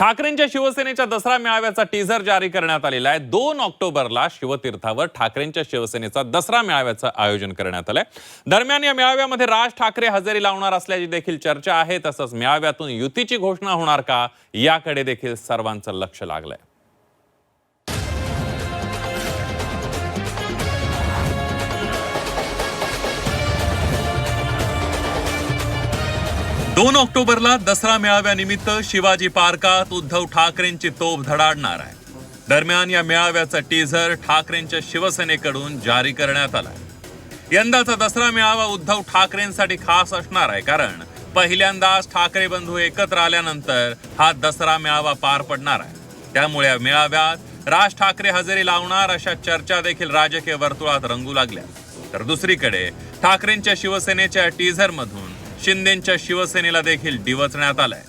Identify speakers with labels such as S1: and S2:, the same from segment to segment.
S1: ठाकरेंच्या शिवसेनेच्या दसरा मेळाव्याचा टीझर जारी करण्यात आलेला आहे. दोन ऑक्टोबरला शिवतीर्थावर ठाकरेंच्या शिवसेनेचा दसरा मेळाव्याचं आयोजन करण्यात आलंय. दरम्यान या मेळाव्यामध्ये राज ठाकरे हजेरी लावणार असल्याची देखील चर्चा आहे. तसंच मेळाव्यातून युतीची घोषणा होणार का? याकडे देखील सर्वांचं लक्ष लागलंय. दोन ऑक्टोबरला दसरा मेळाव्यानिमित्त शिवाजी पार्कात उद्धव ठाकरेंची तोफ धडाडणार आहे. दरम्यान या मेळाव्याचा टीझर ठाकरेंच्या शिवसेनेकडून जारी करण्यात आला यंदाचा दसरा मेळावा उद्धव ठाकरेंसाठी खास असणार आहे कारण पहिल्यांदाच ठाकरे बंधू एकत्र आल्यानंतर हा दसरा मेळावा पार पडणार आहे. त्यामुळे या मेळाव्यात राज ठाकरे हजेरी लावणार अशा चर्चा देखील राजकीय वर्तुळात रंगू लागल्या. तर दुसरीकडे ठाकरेंच्या शिवसेनेच्या टीझर मधून शिंदेच्या शिवसेनेला देखील डिवचण्यात आलंय.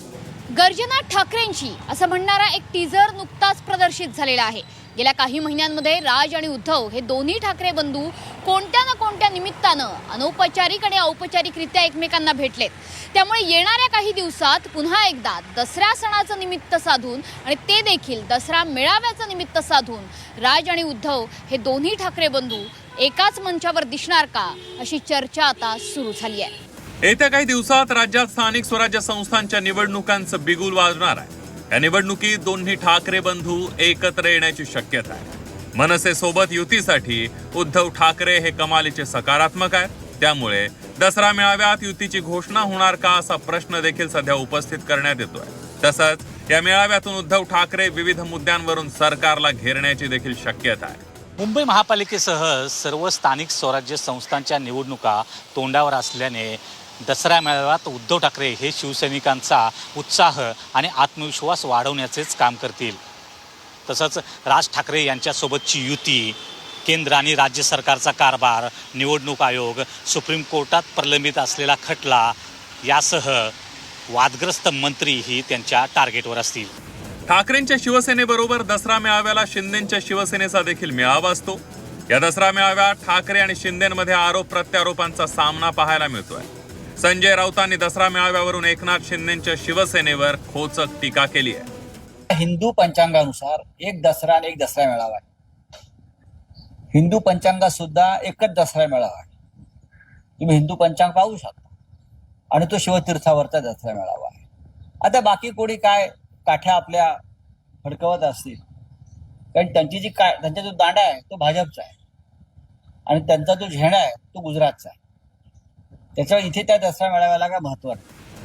S2: गर्जना ठाकरेंची असं म्हणणारा एक टीझर नुकताच प्रदर्शित झालेला आहे. गेल्या काही महिन्यांमध्ये राज आणि उद्धव हे दोन्ही ठाकरे बंधू कोणत्या ना कोणत्या निमित्तानं अनौपचारिक आणि औपचारिकरित्या एकमेकांना भेटलेत. त्यामुळे येणाऱ्या काही दिवसात पुन्हा एकदा दसऱ्या सणाचं निमित्त साधून आणि ते देखील दसरा मेळाव्याचं निमित्त साधून राज आणि उद्धव हे दोन्ही ठाकरे बंधू एकाच मंचावर दिसणार का अशी चर्चा आता सुरू झाली आहे.
S1: येत्या काही दिवसात राज्यात स्थानिक स्वराज्य संस्थांच्या निवडणुकांचं बिगुल वाजणार आहे. या निवडणुकीत दोन्ही ठाकरे बंधू एकत्र येण्याची शक्यता आहे. मनसे सोबत युतीसाठी उद्धव ठाकरे हे कमालीचे सकारात्मक आहेत. त्यामुळे दसरा मेळाव्यात युतीची घोषणा होणार का असा प्रश्न देखील सध्या उपस्थित करण्यात येतोय. तसंच या मेळाव्यातून उद्धव ठाकरे विविध मुद्द्यांवरून सरकारला घेरण्याची देखील शक्यता आहे.
S3: मुंबई महापालिकेसह सर्व स्थानिक स्वराज्य संस्थांच्या निवडणुका तोंडावर असल्याने दसरा मेळाव्यात उद्धव ठाकरे हे शिवसैनिकांचा उत्साह आणि आत्मविश्वास वाढवण्याचेच काम करतील. तसंच राज ठाकरे यांच्यासोबतची युती केंद्र आणि राज्य सरकारचा कारभार निवडणूक आयोग सुप्रीम कोर्टात प्रलंबित असलेला खटला यासह वादग्रस्त मंत्रीही त्यांच्या टार्गेटवर असतील.
S1: ठाकरेंच्या शिवसेनेबरोबर दसरा मेळाव्याला शिंदेच्या शिवसेनेचा देखील मेळावा असतो. या दसरा मेळाव्यात ठाकरे आणि शिंदेमध्ये आरोप प्रत्यारोपांचा सामना पाहायला मिळतोय. संजय राऊतांनी दसरा मेळाव्यावरून एकनाथ शिंदेच्या शिवसेनेवर खोचक टीका केली आहे.
S4: हिंदू पंचांगानुसार एक दसरा आणि एक दसरा मेळावा आहे. हिंदू पंचांगात सुद्धा एकच दसरा मेळावा आहे. तुम्ही हिंदू पंचांग पाहू शकता. आणि तो शिवतीर्थावरचा दसरा मेळावा आहे. आता बाकी कोणी काय काठ्या आपल्या फडकवत असतील? कारण त्यांची जी काय त्यांचा जो दांडा आहे तो भाजपचा आहे. आणि त्यांचा जो झेंडा आहे तो गुजरातचा आहे. त्याच्यामुळे इथे त्या दसरा मेळाव्याला काय महत्त्व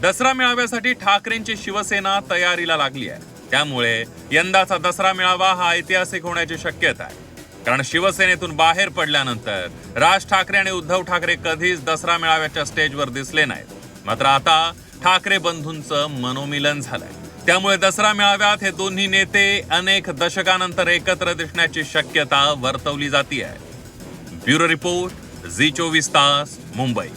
S1: दसरा मेळाव्यासाठी ठाकरेंची शिवसेना तयारीला लागली आहे. त्यामुळे यंदाचा दसरा मेळावा हा ऐतिहासिक होण्याची शक्यता आहे. कारण शिवसेनेतून बाहेर पडल्यानंतर राज ठाकरे आणि उद्धव ठाकरे कधीच दसरा मेळाव्याच्या स्टेजवर दिसले नाहीत. मात्र आता ठाकरे बंधूंचं मनोमिलन झालंय. त्यामुळे दसरा मेळाव्यात हे दोन्ही नेते अनेक दशकानंतर एकत्र दिसण्याची शक्यता वर्तवली जाते आहे ब्युरो रिपोर्ट झी चोवीस तास मुंबई.